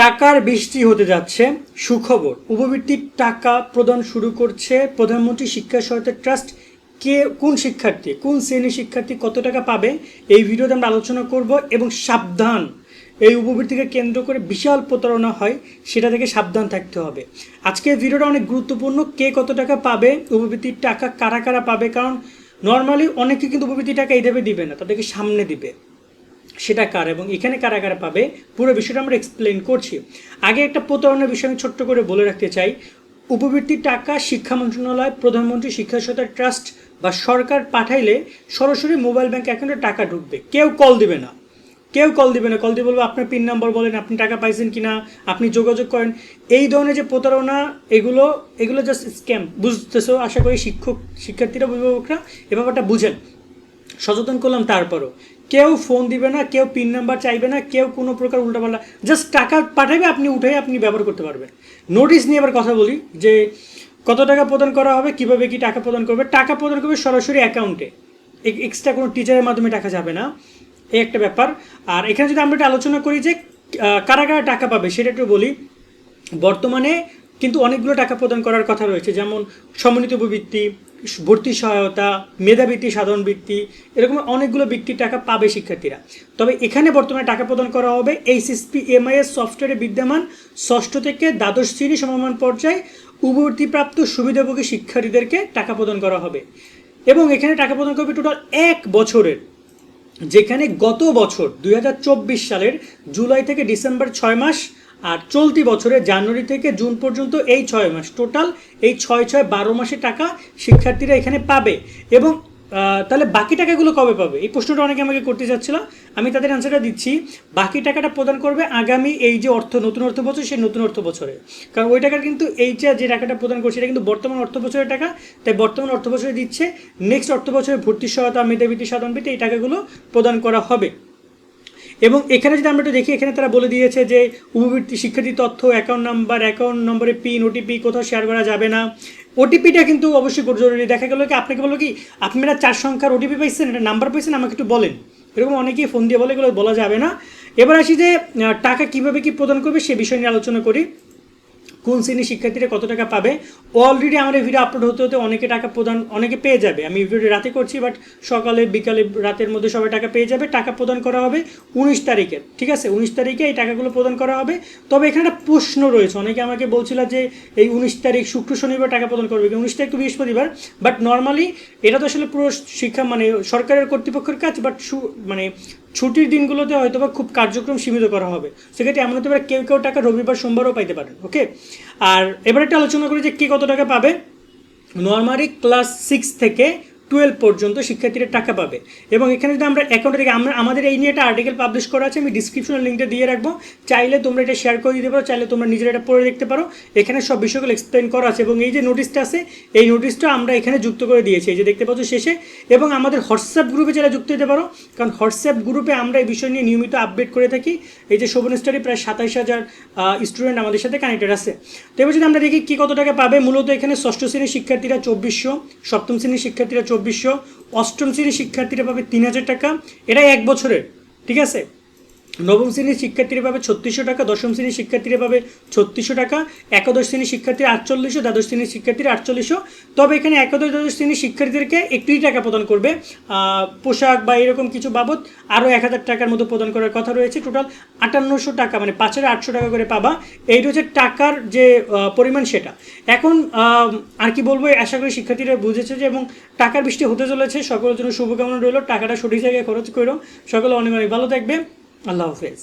টাকার বৃষ্টি হতে যাচ্ছে, সুখবর। উপবৃত্তির টাকা প্রদান শুরু করছে প্রধানমন্ত্রী শিক্ষা সহায়তা ট্রাস্ট। কে, কোন শিক্ষার্থী, কোন শ্রেণির শিক্ষার্থী কত টাকা পাবে, এই ভিডিওতে আমরা আলোচনা করব এবং সাবধান। এই উপবৃত্তিকে কেন্দ্র করে বিশাল প্রতারণা হয়, সেটা থেকে সাবধান থাকতে হবে। আজকের ভিডিওটা অনেক গুরুত্বপূর্ণ, কে কত টাকা পাবে, উপবৃত্তির টাকা কারা কারা পাবে, কারণ নর্মালি অনেকে কিন্তু উপবৃত্তির টাকা এইভাবে দিবে না, তাদেরকে সামনে দিবে। সেটা কার এবং এখানে কারা কারা পাবে? পুরো বিষয়টা আমরা এক্সপ্লেন করছি। আগে একটা প্রতারণার বিষয় আমি ছোট্ট করে বলে রাখতে চাই। উপবৃত্তির টাকা শিক্ষা মন্ত্রণালয়, প্রধানমন্ত্রী শিক্ষা সহায়তা ট্রাস্ট বা সরকার পাঠাইলে সরাসরি মোবাইল ব্যাংক অ্যাকাউন্টে টাকা ঢুকবে। কেউ কল দিবে না। কেউ কল দিবে না। কল দিয়ে বলব, আপনার পিন নাম্বার বলেন, আপনি টাকা পাইছেন কিনা? আপনি যোগাযোগ করেন। এই ধরনের যে প্রতারণা, এগুলো এগুলো জাস্ট স্ক্যাম বুঝতেছো? আশা করি শিক্ষক, শিক্ষার্থীরা, অভিভাবকরা এ ব্যাপারটা বুঝেন। সচেতন করলাম তারপরও। কেউ ফোন দিবে না, কেউ পিন নাম্বার চাইবে না, কেউ কোনো প্রকার উল্টাপাল্টা। জাস্ট টাকা পাঠাবে, আপনি উঠে আপনি ব্যবহার করতে পারবেন। নোটিশ নিয়ে এবার কথা বলি, যে কত টাকা প্রদান করা হবে, কীভাবে কি টাকা প্রদান করবে। টাকা প্রদান করবে সরাসরি অ্যাকাউন্টে এক্সট্রা কোনো টিচারের মাধ্যমে টাকা যাবে না। এই একটা ব্যাপার। আর এখানে যদি আমরা একটা আলোচনা করি যে কারা কারা টাকা পাবে, সেটা একটু বলি। বর্তমানে কিন্তু অনেকগুলো টাকা প্রদান করার কথা রয়েছে, যেমন সমন্বিত উপবৃত্তি ভর্তি সহায়তা, মেধাবৃত্তি, সাধারণ বৃত্তি, এরকম অনেকগুলো বৃত্তির টাকা পাবে শিক্ষার্থীরা। তবে এখানে বর্তমানে টাকা প্রদান করা হবে এইচএসপি এমআইএস সফটওয়্যারে বিদ্যমান ষষ্ঠ থেকে দ্বাদশ শ্রেণি সমমান পর্যায়ে উপবৃত্তিপ্রাপ্ত সুবিধাভোগী শিক্ষার্থীদেরকে টাকা প্রদান করা হবে। এবং এখানে টাকা প্রদান করবে টোটাল এক বছরের, যেখানে গত বছর দু হাজার চব্বিশ সালের জুলাই থেকে ডিসেম্বর ছয় মাস আর চলতি বছরে জানুয়ারি থেকে জুন পর্যন্ত এই ছয় মাস টোটাল এই ছয় ছয় বারো মাসে টাকা শিক্ষার্থীরা এখানে পাবে এবং তাহলে বাকি টাকাগুলো কবে পাবে? এই প্রশ্নটা অনেকে আমাকে করতে চাচ্ছিল আমি তাদের অ্যান্সারটা দিচ্ছি। বাকি টাকাটা প্রদান করবে আগামী এই যে অর্থ, নতুন অর্থ বছর, সেই নতুন অর্থ বছরে। কারণ ওই টাকার কিন্তু এইটা যে টাকাটা প্রদান করছে, এটা কিন্তু বর্তমান অর্থ বছরের টাকা। তাই বর্তমান অর্থ বছরে দিচ্ছে। নেক্সট অর্থ বছরে ভর্তি সহায়তা, মেধাবৃত্তি সাধারণ বৃত্তি এই টাকাগুলো প্রদান করা হবে। এবং এখানে যদি আমরা একটু দেখি, এখানে তারা বলে দিয়েছে যে উপবৃত্তি শিক্ষার্থী তথ্য অ্যাকাউন্ট নাম্বার অ্যাকাউন্ট নম্বরে পিন ওটিপি কোথাও শেয়ার করা যাবে না। ওটিপিটা কিন্তু অবশ্যই জরুরি। দেখা গেলো কি, আপনাকে বলল কি আপনারা চার সংখ্যার ওটিপি পাইছেন এটা নাম্বার পাইছেন, আমাকে একটু বলেন। এরকম অনেকেই ফোন দিয়ে বলে, এগুলো বলা যাবে না। এবার আসি যে টাকা কীভাবে কি প্রদান করবে সে বিষয় নিয়ে আলোচনা করি। কোন শ্রেণির শিক্ষার্থীরা কত টাকা পাবে? অলরেডি আমার এই ভিডিও আপলোড হতে হতে অনেকে টাকা প্রদান, অনেকে পেয়ে যাবে। আমি ভিডিও রাতে করছি বাট সকালে, বিকালে, রাতের মধ্যে সবাই টাকা পেয়ে যাবে। টাকা প্রদান করা হবে উনিশ তারিখে, ঠিক আছে? উনিশ তারিখে এই টাকাগুলো প্রদান করা হবে। তবে এখানে একটা প্রশ্ন রয়েছে। অনেকে আমাকে বলছিল যে এই উনিশ তারিখ, শুক্র, শনিবার টাকা প্রদান করবে উনিশ তারিখ তো বৃহস্পতিবার বাট নর্মালি এটা তো আসলে পুরো শিক্ষা মানে সরকারের কর্তৃপক্ষের কাজ বাট মানে ছুটির দিনগুলোতে হয়তো বা খুব কার্যক্রম সীমিত করা হবে। সেক্ষেত্রে এমন হতে পারে কেউ কেউ টাকা রবিবার, সোমবারও পাইতে পারেন ওকে আর এবার একটা আলোচনা করি যে কে কত টাকা পাবে। নর্মালি ক্লাস সিক্স থেকে টুয়েলভ পর্যন্ত শিক্ষার্থীরা টাকা পাবে। এবং এখানে যদি আমরা অ্যাকাউন্টে থেকে আমরা আমাদের এই নিয়ে একটা আর্টিকেল পাবলিশ করা আছে, আমি ডিসক্রিপশনের লিঙ্কটা দিয়ে রাখব। চাইলে তোমরা এটা শেয়ার করে দিতে পারো, চাইলে তোমরা নিজেরা এটা পড়ে দেখতে পারো। এখানে সব বিষয়গুলো এক্সপ্লেন করা আছে এবং এই যে নোটিশটা আছে, এই নোটিশটা আমরা এখানে যুক্ত করে দিয়েছি। এই যে দেখতে পাচ্ছ শেষে। এবং আমাদের হোয়াটসঅ্যাপ গ্রুপে যারা যুক্ত হতে পারো, কারণ হোয়াটসঅ্যাপ গ্রুপে আমরা এই বিষয় নিয়ে নিয়মিত আপডেট করে থাকি। এই যে শোভন স্টাডি প্রায় সাতাইশ হাজার স্টুডেন্ট আমাদের সাথে কানেক্টেড আছে। তো এবার যদি আমরা দেখি কী কত টাকা পাবে, মূলত এখানে ষষ্ঠ শ্রেণির শিক্ষার্থীরা চব্বিশশো, সপ্তম শ্রেণির শিক্ষার্থীরা চব্বিশশো অষ্টম শ্রেণির শিক্ষার্থীরা পাবে তিন হাজার টাকা। এটাই এক বছরের ঠিক আছে? নবম শ্রেণির শিক্ষার্থীরা পাবে ছত্রিশশো টাকা, দশম শ্রেণির শিক্ষার্থীরা পাবে ছত্রিশশো টাকা, একাদশ শ্রেণির শিক্ষার্থীরা আটচল্লিশশো, দ্বাদশ শ্রেণির শিক্ষার্থীরা আটচল্লিশশো। তবে এখানে একাদশ, দ্বাদশ শ্রেণির শিক্ষার্থীদেরকে একটুই টাকা প্রদান করবে। পোশাক বা এরকম কিছু বাবদ আরও এক হাজার টাকার মতো প্রদান করার কথা রয়েছে। টোটাল আটান্নশো টাকা মানে পাঁচ হাজার আটশো টাকা করে পাবা। এইটা হচ্ছে টাকার যে পরিমাণ সেটা। এখন আর কি বলব, আশা করি শিক্ষার্থীরা বুঝেছে যে এবং টাকার বৃষ্টি হতে চলেছে। সকলের জন্য শুভকামনা রইল। টাকাটা সঠিক জায়গায় খরচ করো। সকলে অনেক অনেক ভালো থাকবে। আল্লাহ হাফেজ